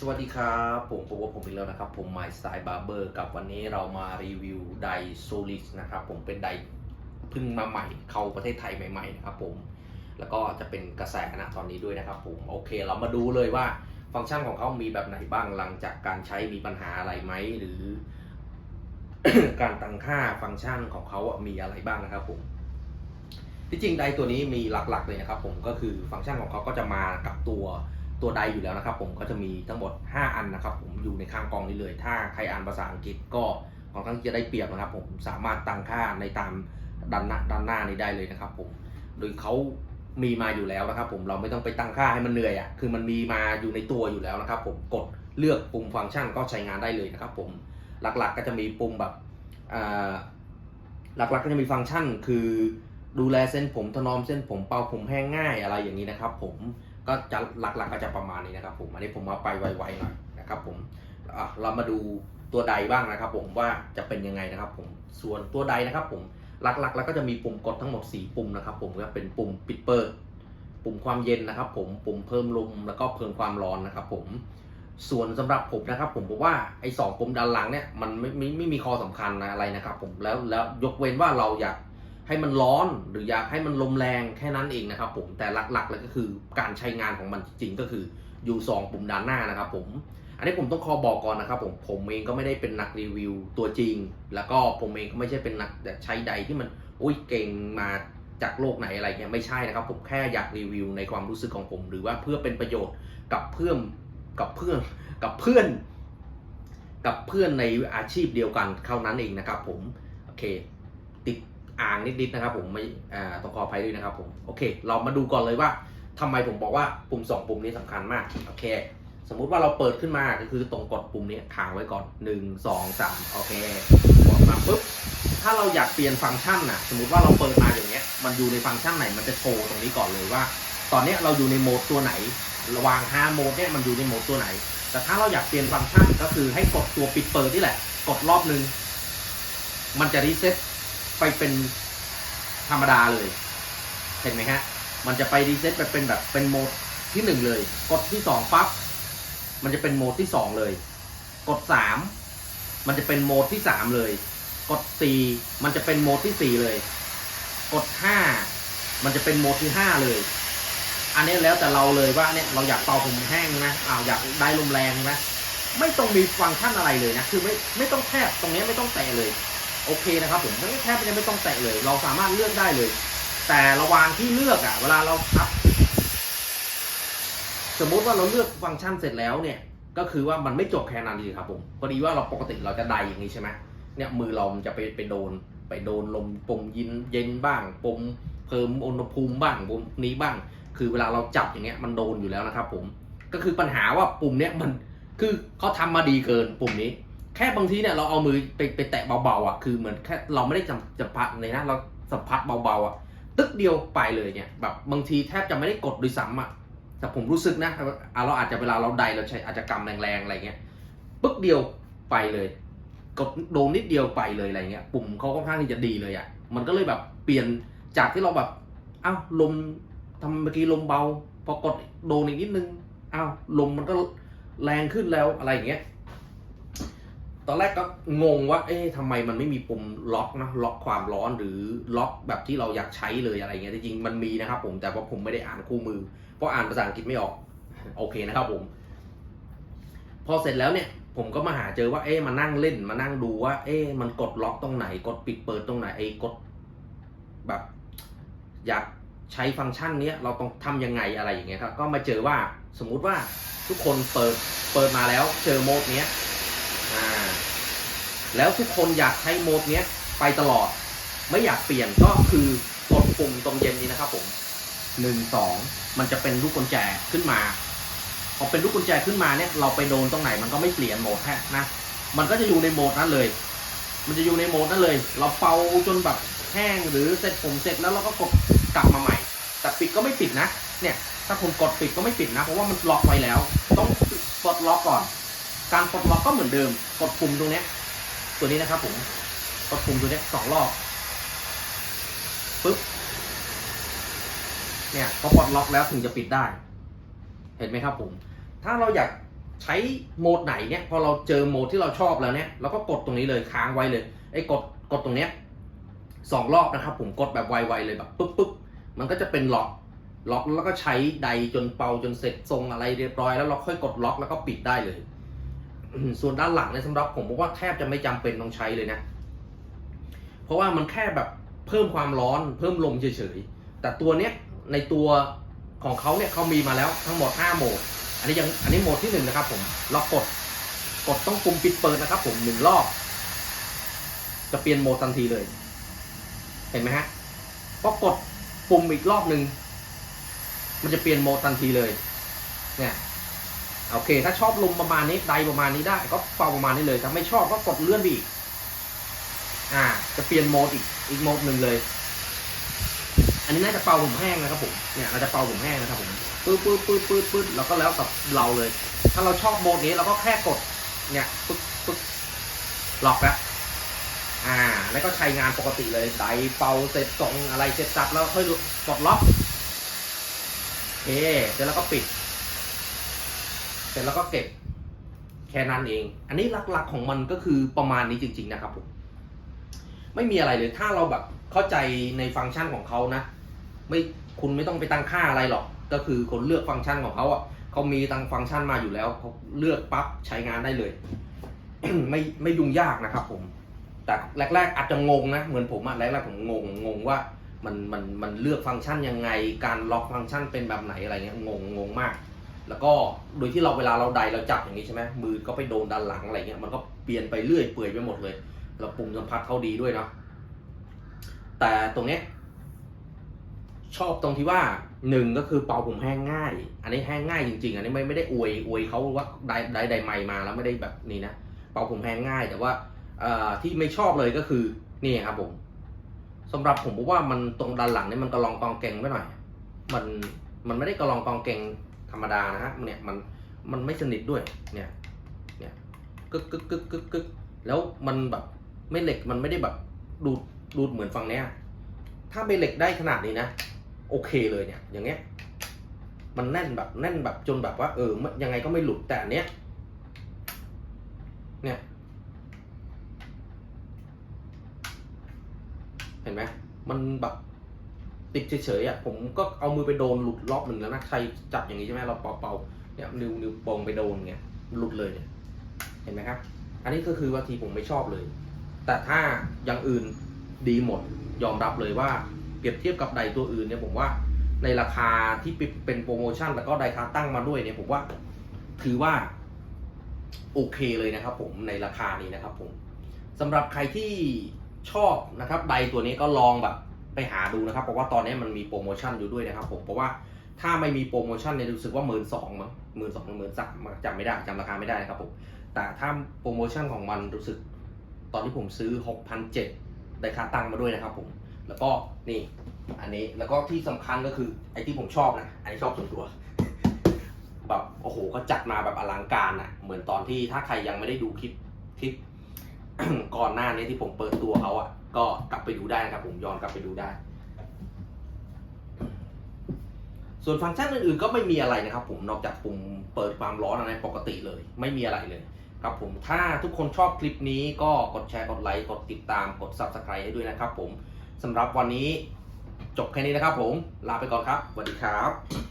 สวัสดีครับ ผมพบว่าผมอีกแล้วนะครับ ผม My Style Barber กับวันนี้เรามารีวิวไดโซลิสนะครับ ผมเป็นไดพิ่งมาใหม่ เข้าประเทศไทยใหม่ๆนะครับผมแล้วก็จะเป็นกระแสนะตอนนี้ด้วยนะครับผมโอเคเรามาดูเลยว่าฟังก์ชันของเขามีแบบไหนบ้างหลังจากการใช้มีปัญหาอะไรไหมหรือ การตั้งค่าฟังก์ชันของเขาอะมีอะไรบ้างนะครับผมที่จริงไดตัวนี้มีหลักๆเลยนะครับ ผมก็คือฟังก์ชันของเขาก็จะมากับตัว ตัวไดอยู่แล้วนะครับ ผมก็จะมีทั้งหมด 5 อันนะครับ ผมอยู่ในข้างกองนี้เลย ถ้าใครอ่านภาษาอังกฤษก็ค่อนข้างจะได้เปรียบนะครับ ผมสามารถตั้งค่าในตามด้านหน้าด้านหน้านี้ได้เลยนะครับ ผมโดยเขามีมาอยู่แล้วนะครับ ผมเราไม่ต้องไปตั้งค่าให้มันเหนื่อยอะคือมันมีมาอยู่ในตัวอยู่แล้วนะครับ ผมกดเลือกปุ่มฟังก์ชันก็ใช้งานได้เลยนะครับ ผมหลักๆก็จะมีปุ่มแบบหลักๆก็จะมีฟังก์ชันคือดูแลเส้นผมถนอมเส้นผมเป่าผมแห้งง่ายอะไรอย่างนี้นะครับ ผม ก็จะหลักๆก็จะประมาณนี้นะครับผมอันนี้ผมมาไปไวๆหน่อยนะครับผมเรามาดูตัวใดบ้างนะครับ ผมว่าจะเป็นยังไงนะครับ ผมส่วนตัวใดนะครับผมหลักๆ แล้วก็จะมีปุ่มกดทั้งหมด 4 ปุ่มนะครับ ผมก็เป็นปุ่มปิดเปิด ปุ่มความเย็นนะครับ ผมปุ่มเพิ่มลมแล้วก็เพิ่มความร้อนนะครับ ผมส่วนสำหรับผมนะครับ ผมบอกว่าไอ้สองปุ่มด้านหลังเนี่ยมันไม่ไม่ไม่มีข้อสำคัญนะอะไรนะครับ ผมแล้วแล้วยกเว้นว่าเราอยาก ให้มันร้อนหรืออยากให้มันลมแรงแค่นั้นเองนะครับผมแต่หลักๆเลยก็คือการใช้งานของมันจริงก็คืออยู่สองปุ่มด้านหน้านะครับผมอันนี้ผมต้องขอบอกก่อนนะครับผมผมเองก็ไม่ได้เป็นนักรีวิวตัวจริง แล้วก็ผมเองก็ไม่ใช่เป็นนักใช้ใดที่มันอุ้ยเก่งมาจากโลกไหนอะไรเงี้ยไม่ใช่นะครับ ผมแค่อยากรีวิวในความรู้สึกของผม หรือว่าเพื่อเป็นประโยชน์กับเพื่อนกับเพื่อนกับเพื่อน กับเพื่อนในอาชีพเดียวกันเท่านั้นเองนะครับผมโอเค อ่างนิดๆนะครับผมไม่ต้องขออภัยด้วยนะครับผมโอเค เรามาดูก่อนเลยว่าทำไมผมบอกว่าปุ่มสองปุ่มนี้สำคัญมากโอเค สมมุติว่าเราเปิดขึ้นมาก็คือตรงกดปุ่มนี้ค้างไว้ก่อน 1 2 3โอเคกดมาปุ๊บถ้าเราอยากเปลี่ยนฟังก์ชันน่ะสมมติว่าเราเปิดมาอย่างเงี้ยมันอยู่ในฟังก์ชันไหนมันจะโชว์ตรงนี้ก่อนเลยว่า ตอนนี้เราอยู่ในโหมดตัวไหน ระหว่าง5โหมดเนี่ยมันอยู่ในโหมดตัวไหน แต่ถ้าเราอยากเปลี่ยนฟังก์ชันก็คือให้กดตัวปิดเปิดนี่แหละ กดรอบนึงมันจะรีเซ็ต ไปเป็นธรรมดาเลย เห็นไหมฮะ มันจะไปรีเซ็ตไปเป็นแบบเป็นโหมดที่หนึ่งเลย กดที่สองปั๊บ มันจะเป็นโหมดที่สองเลย กดสามมันจะเป็นโหมดที่สามเลย กดสี่มันจะเป็นโหมดที่สี่เลย กดห้ามันจะเป็นโหมดที่ห้าเลย อันนี้แล้วแต่เราเลยว่าเนี่ยเราอยากเป่าผมแห้งนะอ้าวอยากได้ลมแรงนะ ไม่ต้องมีฟังก์ชันอะไรเลยนะ คือไม่ไม่ต้องแทบตรงนี้ไม่ต้องแตะเลย โอเคนะครับผมไม่แทบจะไม่ต้องแตะเลย เราสามารถเลือกได้เลย แต่ระหว่างที่เลือกอะเวลาเราพับ สมมุติว่าเราเลือกฟังก์ชันเสร็จแล้วเนี่ย ก็คือว่ามันไม่จบแค่นั้นดีครับผมพอดีว่าเราปกติเราจะไดอย่างนี้ใช่ไหมเนี่ยมือเรามันจะไปไปโดน ไปโดนลมปุ่มยินเย็นบ้างปุ่มเพิ่มอุณหภูมิบ้างปุ่มนี้บ้าง คือเวลาเราจับอย่างเงี้ยมันโดนอยู่แล้วนะครับผมก็คือปัญหาว่าปุ่มเนี้ยมันคือเขาทำมาดีเกินปุ่มนี้ แค่บางทีเนี่ยเราเอามือไปไปแตะเบาๆอะคือเหมือนแค่เราไม่ได้จำจับพัดเลยนะเราสัมผัสเบาๆอะตึกเดียวไปเลยเนี่ยแบบบางทีแทบจะไม่ได้กดด้วยซ้ำอะแต่ผมรู้สึกนะอะเราอาจจะเวลาเราใดเราใช้อาจจะกำแรงๆอะไรเงี้ยปึ๊กเดียวไปเลย กดโดนนิดเดียวไปเลยอะไรเงี้ยปุ่มเขาค่อนข้างที่จะดีเลยอะมันก็เลยแบบเปลี่ยนจากที่เราแบบอ้าวลมทำเมื่อกี้ลมเบา พอกดโดนอีกนิดนึงอ้าวลมมันก็แรงขึ้นแล้วอะไรอย่างเงี้ย ตอนแรกก็งงว่า เอ๊ะทำไมมันไม่มีปุ่มล็อกนะล็อกความร้อนหรือล็อกแบบที่เราอยากใช้เลยอะไรเงี้ยจริงๆมันมีนะครับผมแต่ว่าผมไม่ได้อ่านคู่มือ เพราะอ่านภาษาอังกฤษไม่ออก โอเคนะครับผม พอเสร็จแล้วเนี่ย ผมก็มาหาเจอว่า เอ๊ะมานั่งเล่นมานั่งดูว่า เอ๊ะมันกดล็อกตรงไหน กดปิดเปิดตรงไหนไอ้กดแบบ อยากใช้ฟังก์ชันเนี้ยเราต้องทำยังไงอะไรอย่างเงี้ยครับ ก็มาเจอว่าสมมุติว่าทุกคนเปิดเปิดมาแล้วเจอโหมดเนี้ย แล้วทุกคนอยากใช้โหมดเนี้ยไปตลอด ไม่อยากเปลี่ยนก็คือกดปุ่มตรงเย็นนี้นะครับผมหนึ่งสองมันจะเป็นลูกกุญแจขึ้นมาพอเป็นลูกกุญแจขึ้นมาเนี่ยเราไปโดนตรงไหนมันก็ไม่เปลี่ยนโหมดแฮะนะมันก็จะอยู่ในโหมดนั้นเลย มันจะอยู่ในโหมดนั้นเลย เราเป่าจนแบบแห้งหรือเสร็จผมเสร็จแล้วเราก็กดกลับมาใหม่ แต่ปิดก็ไม่ปิดนะ เนี่ยถ้าผมกดปิดก็ไม่ปิดนะ เพราะว่ามันล็อกไว้แล้ว ต้องปลดล็อกก่อน การปลดล็อกก็เหมือนเดิม กดปุ่มตรงเนี้ย ตัวนี้นะครับผมกดปุ่มตัวนี้สองรอบปึ๊บเนี่ยพอปลดล็อกแล้วถึงจะปิดได้ เห็นไหมครับผม ถ้าเราอยากใช้โหมดไหนเนี่ย พอเราเจอโหมดที่เราชอบแล้วเนี่ยเราก็กดตรงนี้เลยค้างไว้เลยไอ้กดกดตรงเนี้ยสองรอบนะครับผมกดแบบไวๆเลยแบบปุ๊บปุ๊บมันก็จะเป็นล็อกล็อกแล้วก็ใช้ใดจนเป่าจนเสร็จทรงอะไรเรียบร้อยแล้วเราค่อยกดล็อกแล้วก็ปิดได้เลย ส่วนด้านหลังเนี่ยสำหรับผมบอกว่าแทบจะไม่จำเป็นต้องใช้เลยนะ เพราะว่ามันแค่แบบเพิ่มความร้อนเพิ่มลมเฉยๆ แต่ตัวเนี้ยในตัวของเขาเนี่ยเขามีมาแล้วทั้งหมด 5 โหมด อันนี้ยังอันนี้โหมดที่หนึ่งนะครับผมเรากดกดต้องปุ่มปิดเปิดนะครับ ผมหนึ่งรอบ จะเปลี่ยนโหมดทันทีเลย เห็นไหมฮะพอกดปุ่มอีกรอบหนึ่งมันจะเปลี่ยนโหมดทันทีเลย เนี่ย โอเค ถ้าชอบลมประมาณนี้ไดประมาณนี้ได้ ก็เป่าประมาณนี้เลย ถ้าไม่ชอบก็กดเลื่อนไปอีก อ่า จะเปลี่ยนโหมดอีกอีกโหมดหนึ่งเลย อันนี้น่าจะเป่าผมแห้งนะครับผม เนี่ยเราจะเป่าผมแห้งนะครับผมปื๊ดปื๊ดปื๊ดปื๊ดปื๊ดแล้วก็แล้วกับเราเลย ถ้าเราชอบโหมดนี้เราก็แค่กด เนี่ยปึ๊บปึ๊บล็อกแล้วอ่า แล้วก็ใช้งานปกติเลยไดเป่าเสร็จส่งอะไรเสร็จสับแล้วค่อยกดล็อกโอเคเสร็จแล้วก็ปิด ร็จแล้วก็เก็บแค่นั้นเอง อันนี้หลักๆของมันก็คือประมาณนี้จริง ๆ นะครับผมไม่มีอะไรเลยถ้าเราแบบเข้าใจในฟังก์ชันของเขานะ ไม่คุณไม่ต้องไปตั้งค่าอะไรหรอก ก็คือคนเลือกฟังก์ชันของเขาอะเขามีตั้งฟังก์ชันมาอยู่แล้วเขาเลือกปั๊บใช้งานได้เลย ไม่ไม่ยุ่งยากนะครับ ผม แต่แรก ๆ อาจจะงงนะเหมือนผมอะแรกๆผมงงงงว่ามันมันมันเลือกฟังก์ชันยังไง การล็อกฟังก์ชันเป็นแบบไหนอะไรเงี้ยงงงงมาก แล้วก็โดยที่เราเวลาเราไดเราจับอย่างนี้ใช่ไหมมือก็ไปโดนด้านหลังอะไรเงี้ยมันก็เปลี่ยนไปเรื่อยเปื่อยไปหมดเลย เราปุ่มสัมผัสเขาดีด้วยเนาะแต่ตรงเนี้ยชอบตรงที่ว่าหนึ่งก็คือเป่าผมแห้งง่าย อันนี้แห้งง่ายจริง ๆ อันนี้ไม่ไม่ได้อวยอวยเขาว่าได้ได้ไดไมค์มาแล้วไม่ได้แบบนี้นะเป่าผมแห้งง่าย แต่ว่าที่ไม่ชอบเลยก็คือนี่ครับผมสำหรับผมบอกว่ามันตรงด้านหลังเนี่ยมันกระลองกองแกงไปหน่อย มันมันไม่ได้กระลองกองแกง ธรรมดานะฮะเนี่ยมันมันไม่สนิทด้วยเนี่ยเนี่ยกึกกึกกึกกึกกึกแล้วมันแบบไม่เหล็กมันไม่ได้แบบดูดดูดเหมือนฝั่งเนี้ยถ้าไม่เหล็กได้ขนาดนี้นะ โอเคเลยเนี่ย อย่างเงี้ย มันแน่นแบบแน่นแบบจนแบบว่า เออมันยังไงก็ไม่หลุดแต่อันเนี้ยเนี่ย เห็นไหมมันแบบ ติดเฉยๆอะผมก็เอามือไปโดนหลุดรอบหนึ่งแล้วนะใครจับอย่างนี้ใช่ไหมเราเป่าๆเนี่ยนิ้วนิ้วโปงไปโดนเงี้ยหลุดเลยเนี่ยเห็นไหมครับ อันนี้ก็คือว่าทีผมไม่ชอบเลย แต่ถ้าอย่างอื่นดีหมดยอมรับเลยว่าเปรียบเทียบกับไดตัวอื่นเนี่ยผมว่าในราคาที่เป็นโปรโมชั่นแล้วก็ไดคาตั้งมาด้วยเนี่ยผมว่าถือว่าโอเคเลยนะครับ ผมในราคานี้นะครับ ผมสำหรับใครที่ชอบนะครับไดตัวนี้ก็ลองแบบ ไปหาดูนะครับ เพราะว่าตอนนี้มันมีโปรโมชั่นอยู่ด้วยนะครับผมเพราะว่าถ้าไม่มีโปรโมชั่นเนี่ยรู้สึกว่าหมื่นสองมั้งหมื่นสองหมื่นสามจำไม่ได้จำราคาไม่ได้นะครับผมแต่ถ้าโปรโมชั่นของมันรู้สึก ตอนที่ผมซื้อหกพันเจ็ดได้ค่าตั้งมาด้วยนะครับผมแล้วก็นี่อันนี้แล้วก็ที่สำคัญก็คือไอ้ที่ผมชอบนะอันนี้ชอบส่วนตัวแบบโอ้โหก็จัดมาแบบอลังการอะ่ะ เหมือนตอนที่ถ้าใครยังไม่ได้ดูคลิปคลิปก่อนหน้านี้ที่ผมเปิดตัวเขาอะ่ะ ก็กลับไปดูได้นะครับผมย้อนกลับไปดูได้ ส่วนฟังก์ชันอื่นๆก็ไม่มีอะไรนะครับ ผมนอกจากปุ่มเปิดความร้อนอะไรปกติเลย ไม่มีอะไรเลยครับผมถ้าทุกคนชอบคลิปนี้ก็กดแชร์กดไลค์กดติดตามกด Subscribe ให้ด้วยนะครับผมสำหรับวันนี้จบแค่นี้นะครับผมลาไปก่อนครับสวัสดีครับ